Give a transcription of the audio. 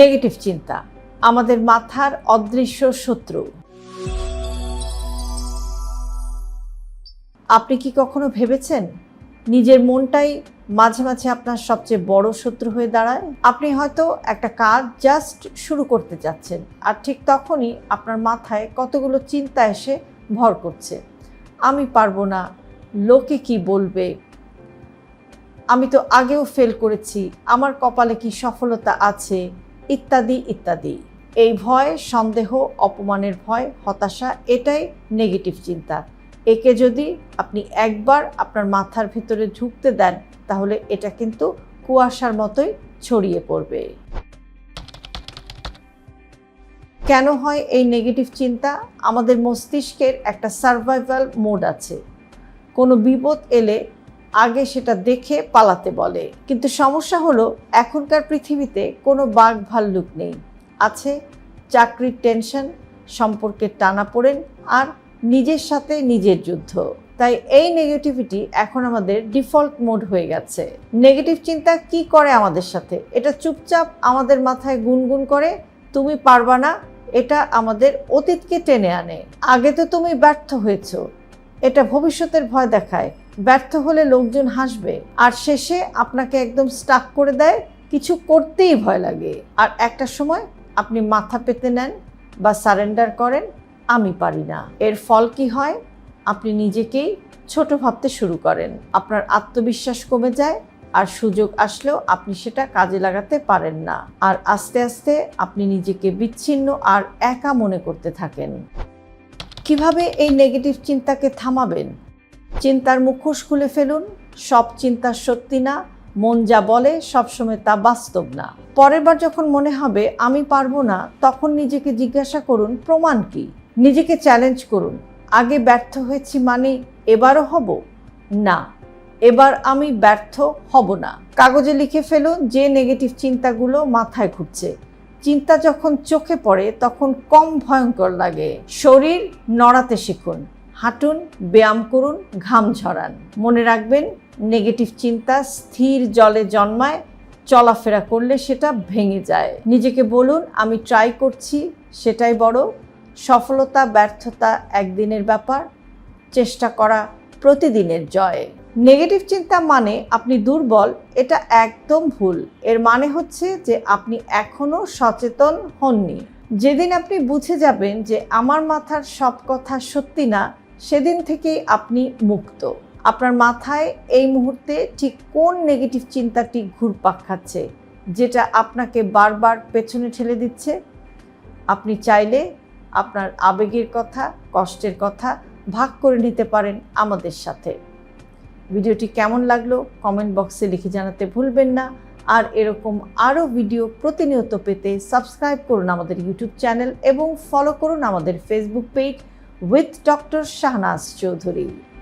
Negative চিন্তা, আমাদের মাথার অদৃশ্য শত্রু। আপনি কি কখনো ভেবেছেন নিজের মনটাই মাঝে মাঝে আপনার সবচেয়ে বড় শত্রু হয়ে দাঁড়ায়? আপনি হয়তো একটা কাজ জাস্ট শুরু করতে যাচ্ছেন, আর ঠিক তখনই আপনার মাথায় কতগুলো চিন্তা এসে ভর করছে। আমি পারব না, লোকে কি বলবে? আমি তো আগেও ফেল করেছি, আমার কপালে কি সফলতা আছে? ইত্যাদি ইত্যাদি। এই ভয়, সন্দেহ, অপমানের ভয়, হতাশা, এটাই নেগেটিভ চিন্তা। একে যদি আপনি একবার আপনার মাথার ভিতরে ঢুকতে দেন, তাহলে এটা কিন্তু কুয়াশার মতোই ছড়িয়ে পড়বে। কেন হয় এই নেগেটিভ চিন্তা? আমাদের মস্তিষ্কের একটা সার্ভাইভাল মোড আছে। কোনো বিপদ এলে আগে সেটা দেখে পালাতে বলে। কিন্তু সমস্যা হলো, এখনকার পৃথিবীতে কোনো বাঘ ভাল্লুক নেই। আছে চাকরির টেনশন, সম্পর্কের টানাপোড়েন আর নিজের সাথে নিজের যুদ্ধ। তাই এই নেগেটিভিটি এখন আমাদের ডিফল্ট মোড হয়ে গেছে। নেগেটিভ চিন্তা কি করে আমাদের সাথে? এটা চুপচাপ আমাদের মাথায় গুনগুন করে, তুমি পারবা না। এটা আমাদের অতীতকে টেনে আনে। আগে তো তুমি ব্যর্থ হয়েছো। এটা ভবিষ্যতের ভয় দেখায়। ব্যর্থ হলে লোকজন হাসবে। আর শেষে আপনাকে একদম স্টাক করে দেয়। কিছু করতেই ভয় লাগে। আর একটা সময় আপনি মাথা পেতে নেন বা সারেন্ডার করেন, আমি পারি না। এর ফল কি হয়? আপনি নিজেকেই ছোট ভাবতে শুরু করেন। আপনার আত্মবিশ্বাস কমে যায় আর সুযোগ আসলেও আপনি সেটা কাজে লাগাতে পারেন না। আর আস্তে আস্তে আপনি নিজেকে বিচ্ছিন্ন আর একা মনে করতে থাকেন। কীভাবে এই নেগেটিভ চিন্তাকে থামাবেন? চিন্তার মুখোশ খুলে ফেলুন, সব চিন্তা সত্যি না, মন যা বলে সবসময় তা বাস্তব না। পরের বার যখন মনে হবে আমি পারব না, তখন নিজেকে জিজ্ঞাসা করুন, প্রমাণ কি? নিজেকে চ্যালেঞ্জ করুন, আগে ব্যর্থ হয়েছি মানে এবারও হব? না, এবার আমি ব্যর্থ হব না। কাগজে লিখে ফেলুন যে নেগেটিভ চিন্তাগুলো মাথায় ঘুরছে। চিন্তা যখন চোখে পড়ে, তখন কম ভয়ঙ্কর লাগে। শরীর নড়াতে শিখুন হাঁটুন, ব্যায়াম করুন, ঘাম ঝরান। মনে রাখবেন নেগেটিভ চিন্তা স্থির জলে জন্মায়, চলাফেরা করলে সেটা ভেঙে যায়। নিজেকে বলুন, আমি ট্রাই করছি, সেটাই বড়। সফলতা, ব্যর্থতা একদিনের ব্যাপার। চেষ্টা করা প্রতিদিনের জয়। নেগেটিভ চিন্তা মানে আপনি দুর্বল, এটা একদম ভুল। এর মানে হচ্ছে যে আপনি এখনও সচেতন হননি। যেদিন আপনি বুঝে যাবেন যে আমার মাথার সব কথা সত্যি না সেদিন থেকেই আপনি মুক্ত। আপনার মাথায় এই মুহূর্তে ঠিক কোন নেগেটিভ চিন্তাটি ঘুরপাক খাচ্ছে, যেটা আপনাকে বারবার পেছনে ঠেলে দিচ্ছে? আপনি চাইলে আপনার আবেগের কথা, কষ্টের কথা ভাগ করে নিতে পারেন আমাদের সাথে। ভিডিওটি কেমন লাগল কমেন্ট বক্সে লিখে জানাতে ভুলবেন না। আর এরকম আরও ভিডিও প্রতিনিয়ত পেতে সাবস্ক্রাইব করুন আমাদের ইউটিউব চ্যানেল এবং ফলো করুন আমাদের Facebook page with Dr. Shahnaz Choudhury.